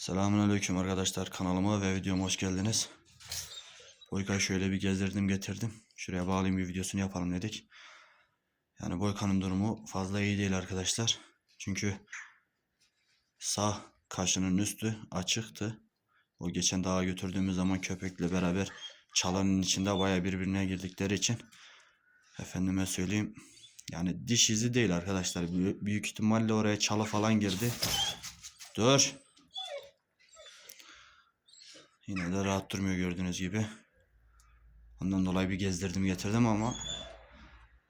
Selamünaleyküm arkadaşlar kanalıma ve videoma hoş geldiniz. Boyka'yı şöyle bir gezdirdim getirdim. Şuraya bağlayayım bir videosunu yapalım dedik. Yani Boyka'nın durumu fazla iyi değil arkadaşlar. Çünkü sağ kaşının üstü açıktı. O geçen dağa götürdüğümüz zaman köpekle beraber çalanın içinde baya birbirine girdikleri için efendime söyleyeyim yani diş izi değil arkadaşlar. Büyük, ihtimalle oraya çalı falan girdi. Dur. Yine de rahat durmuyor gördüğünüz gibi. Ondan dolayı bir gezdirdim getirdim ama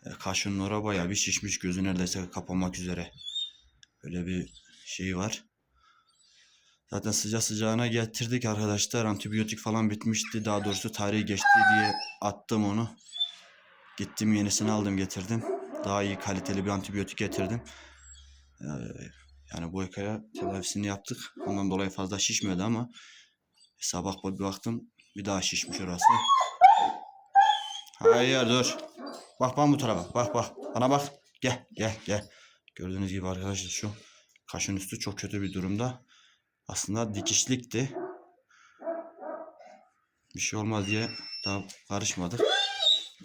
e, kaşının ora bayağı bir şişmiş gözü neredeyse kapanmak üzere. Öyle bir şey var. Zaten sıcağı sıcağına getirdik arkadaşlar. Antibiyotik falan bitmişti. Daha doğrusu tarihi geçti diye attım onu. Gittim yenisini aldım getirdim. Daha iyi kaliteli bir antibiyotik getirdim. Ee, yani bu ekaya tedavisini yaptık. Ondan dolayı fazla şişmedi ama sabah bir baktım bir daha şişmiş orası. Hayır dur. Bak bak bu tarafa. Bak bak. Bana bak. Gel gel gel. Gördüğünüz gibi arkadaşlar şu kaşın üstü çok kötü bir durumda. Aslında dikişlikti. Bir şey olmaz diye daha karışmadık.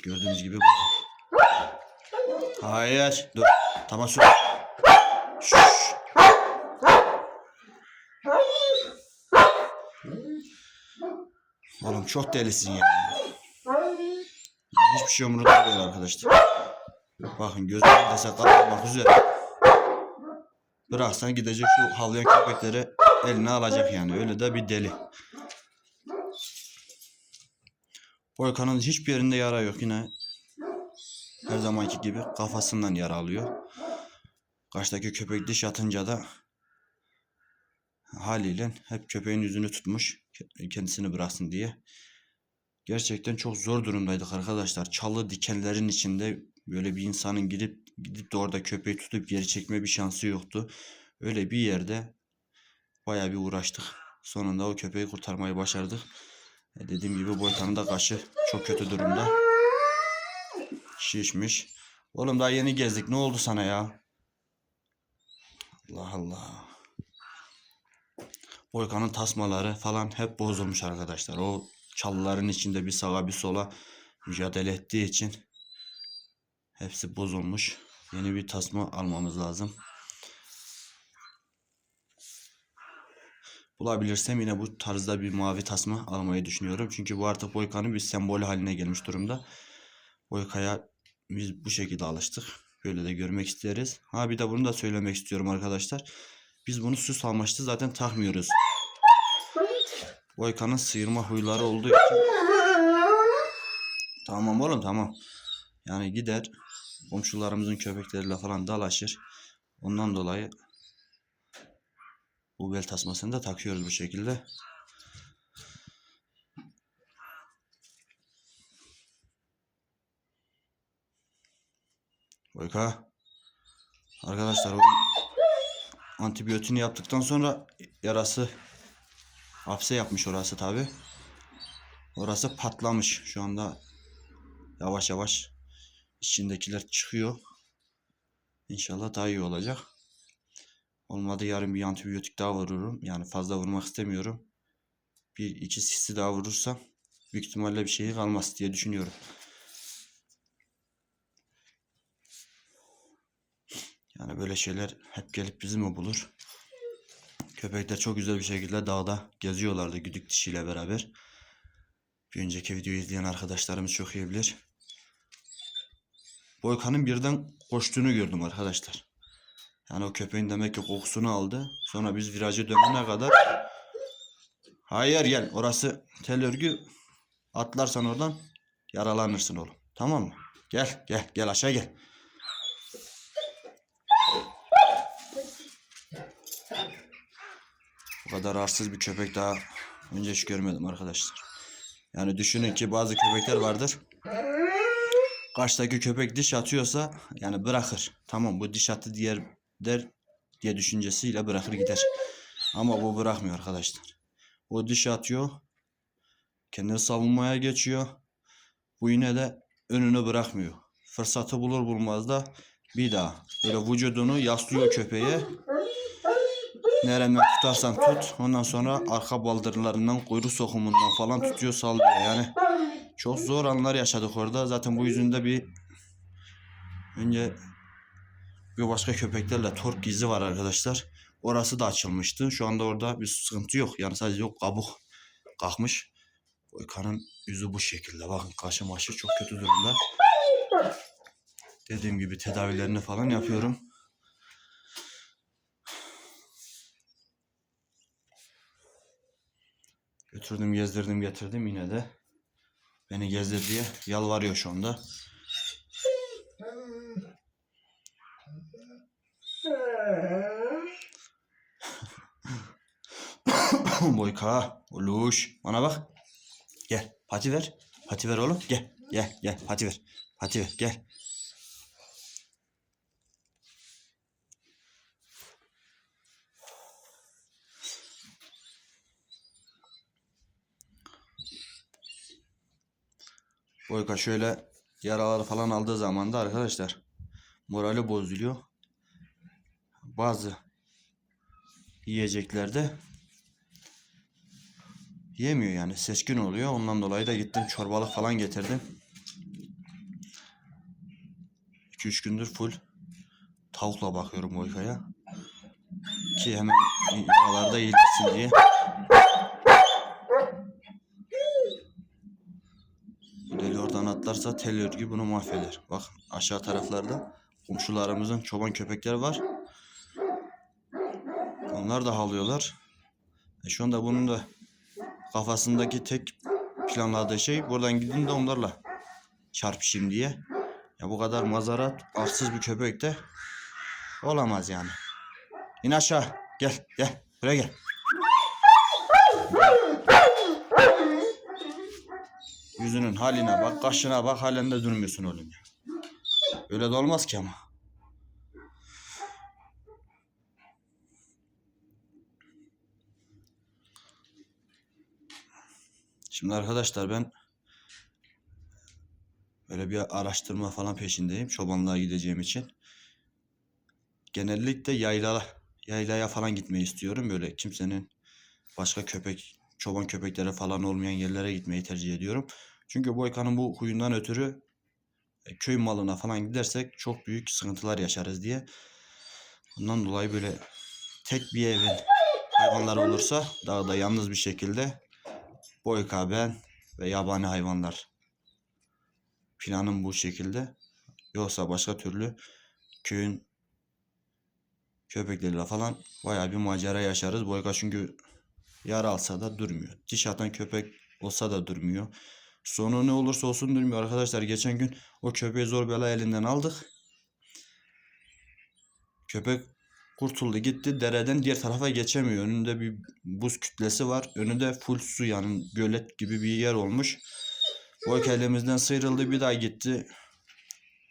Gördüğünüz gibi. Hayır. Dur. Tamam sus. Çok delisin ya. Hiçbir şey umurunda değil arkadaşlar. Bakın gözüm dese kalkmak üzere. Bıraksan gidecek şu havlayan köpekleri eline alacak yani. Öyle de bir deli. Boykanın hiçbir yerinde yara yok yine. Her zamanki gibi kafasından yara alıyor. Karşıdaki köpek diş atınca da haliyle hep köpeğin yüzünü tutmuş ke- kendisini bıraksın diye. Gerçekten çok zor durumdaydık arkadaşlar. Çalı dikenlerin içinde böyle bir insanın gidip gidip de orada köpeği tutup geri çekme bir şansı yoktu. Öyle bir yerde bayağı bir uğraştık. Sonunda o köpeği kurtarmayı başardık. E, dediğim gibi Boykan'ın da kaşı çok kötü durumda. Şişmiş. Oğlum daha yeni gezdik. Ne oldu sana ya? Allah Allah. Boykan'ın tasmaları falan hep bozulmuş arkadaşlar. O çalıların içinde bir sağa bir sola mücadele ettiği için hepsi bozulmuş. Yeni bir tasma almamız lazım. Bulabilirsem yine bu tarzda bir mavi tasma almayı düşünüyorum. Çünkü bu artık Boyka'nın bir sembolü haline gelmiş durumda. Boyka'ya biz bu şekilde alıştık. Böyle de görmek isteriz. Ha bir de bunu da söylemek istiyorum arkadaşlar. Biz bunu süs amaçlı zaten takmıyoruz. Boyka'nın sıyırma huyları olduğu. Tamam oğlum tamam. Yani gider komşularımızın köpekleriyle falan dalaşır. Ondan dolayı bu bel tasmasını da takıyoruz bu şekilde. Boyka. Arkadaşlar antibiyotini yaptıktan sonra yarası hapse yapmış orası tabi. Orası patlamış. Şu anda yavaş yavaş içindekiler çıkıyor. İnşallah daha iyi olacak. Olmadı yarın bir antibiyotik daha vururum. Yani fazla vurmak istemiyorum. Bir iki sisi daha vurursam büyük ihtimalle bir şey kalmaz diye düşünüyorum. Yani böyle şeyler hep gelip bizi mi bulur? Köpekler çok güzel bir şekilde dağda geziyorlardı güdük dişiyle beraber. Bir önceki videoyu izleyen arkadaşlarımız çok iyi bilir. Boykan'ın birden koştuğunu gördüm arkadaşlar. Yani o köpeğin demek ki kokusunu aldı. Sonra biz virajı dönene kadar Hayır gel orası tel örgü. Atlarsan oradan yaralanırsın oğlum. Tamam mı? Gel gel gel aşağı gel. Bu kadar arsız bir köpek daha önce hiç görmedim arkadaşlar. Yani düşünün ki bazı köpekler vardır. Karşıdaki köpek diş atıyorsa yani bırakır. Tamam bu diş attı diğer der diye düşüncesiyle bırakır gider. Ama bu bırakmıyor arkadaşlar. O diş atıyor. Kendini savunmaya geçiyor. Bu yine de önünü bırakmıyor. Fırsatı bulur bulmaz da bir daha böyle vücudunu yaslıyor köpeğe. Nereden tutarsan tut. Ondan sonra arka baldırlarından, kuyruk sokumundan falan tutuyor sallıyor. Yani çok zor anlar yaşadık orada. Zaten bu yüzünde bir önce bir başka köpeklerle tork izi var arkadaşlar. Orası da açılmıştı. Şu anda orada bir sıkıntı yok. Yani sadece yok kabuk kalkmış. Boykanın yüzü bu şekilde. Bakın kaşı maşı çok kötü durumda. Dediğim gibi tedavilerini falan yapıyorum. Götürdüm, gezdirdim, getirdim yine de. Beni gezdir diye yalvarıyor şu anda. Boyka, uluş. Bana bak. Gel, pati ver. Pati ver oğlum. Gel, gel, gel. Pati ver. Pati ver, gel. Boyka şöyle yaraları falan aldığı zaman da arkadaşlar morali bozuluyor. Bazı yiyeceklerde yemiyor yani seçkin oluyor. Ondan dolayı da gittim çorbalık falan getirdim. 2-3 gündür full tavukla bakıyorum Boyka'ya. Ki hemen yaralarda iyileşsin diye. Bu deli oradan atlarsa tel örgü bunu mahveder. Bak aşağı taraflarda komşularımızın çoban köpekleri var. Onlar da havlıyorlar. E şu anda bunun da kafasındaki tek planladığı şey buradan gidin de onlarla çarpışayım diye. Ya bu kadar mazarat arsız bir köpek de olamaz yani. İn aşağı. Gel gel. Buraya gel. Yüzünün haline bak, kaşına bak, halen de durmuyorsun oğlum ya. Öyle de olmaz ki ama. Şimdi arkadaşlar ben böyle bir araştırma falan peşindeyim çobanlığa gideceğim için. Genellikle yayla yaylaya falan gitmeyi istiyorum. Böyle kimsenin başka köpek, çoban köpeklere falan olmayan yerlere gitmeyi tercih ediyorum. Çünkü Boyka'nın bu huyundan ötürü e, köy malına falan gidersek çok büyük sıkıntılar yaşarız diye. Bundan dolayı böyle tek bir evin hayvanları olursa dağda yalnız bir şekilde Boyka ben ve yabani hayvanlar. Planım bu şekilde. Yoksa başka türlü köyün köpekleriyle falan bayağı bir macera yaşarız. Boyka çünkü yara alsa da durmuyor. Diş atan köpek olsa da durmuyor. Sonu ne olursa olsun durmuyor arkadaşlar. Geçen gün o köpeği zor bela elinden aldık. Köpek kurtuldu gitti dereden diğer tarafa geçemiyor. Önünde bir buz kütlesi var. Önünde full su yani gölet gibi bir yer olmuş. Boyka elimizden sıyrıldı bir daha gitti.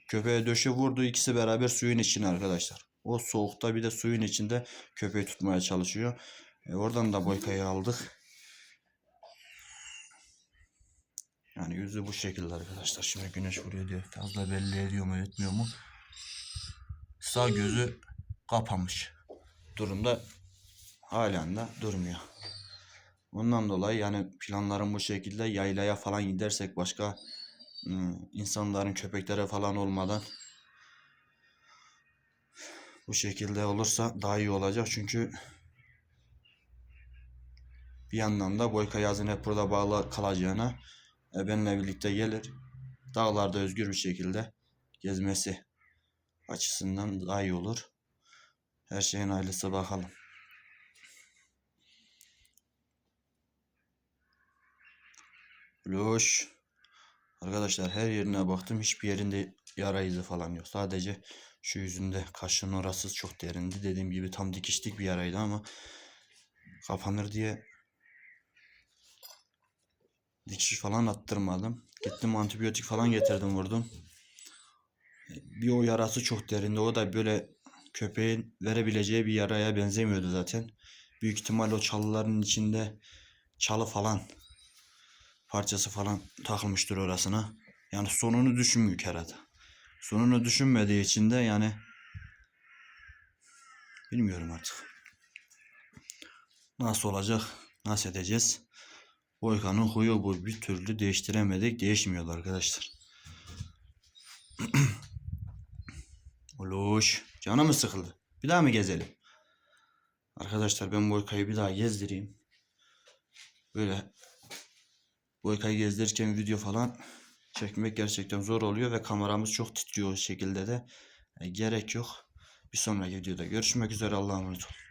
Köpeğe döşe vurdu. ikisi beraber suyun içine arkadaşlar. O soğukta bir de suyun içinde köpeği tutmaya çalışıyor. E oradan da Boyka'yı aldık. Yani yüzü bu şekilde arkadaşlar. Şimdi güneş vuruyor diye fazla belli ediyor mu etmiyor mu? Sağ gözü kapamış durumda halen de durmuyor. Ondan dolayı yani planlarım bu şekilde yaylaya falan gidersek başka ım, insanların köpeklere falan olmadan bu şekilde olursa daha iyi olacak. Çünkü bir yandan da Boyka yazın hep burada bağlı kalacağına e, benimle birlikte gelir. Dağlarda özgür bir şekilde gezmesi açısından daha iyi olur. Her şeyin hayırlısı bakalım. Loş. Arkadaşlar her yerine baktım. Hiçbir yerinde yara izi falan yok. Sadece şu yüzünde kaşın orası çok derindi. Dediğim gibi tam dikişlik bir yaraydı ama kapanır diye dikiş falan attırmadım. Gittim antibiyotik falan getirdim vurdum. Bir o yarası çok derindi. O da böyle köpeğin verebileceği bir yaraya benzemiyordu zaten. Büyük ihtimal o çalıların içinde çalı falan parçası falan takılmıştır orasına. Yani sonunu düşünmüyor kerata. Sonunu düşünmediği için de yani bilmiyorum artık. Nasıl olacak? Nasıl edeceğiz? Boykan'ın huyu bu. Bir türlü değiştiremedik. Değişmiyordu arkadaşlar. Oluş. Canı mı sıkıldı? Bir daha mı gezelim? Arkadaşlar ben Boyka'yı bir daha gezdireyim. Böyle Boyka'yı gezdirirken video falan çekmek gerçekten zor oluyor ve kameramız çok titriyor o şekilde de. E, gerek yok. Bir sonraki videoda görüşmek üzere Allah'a emanet olun.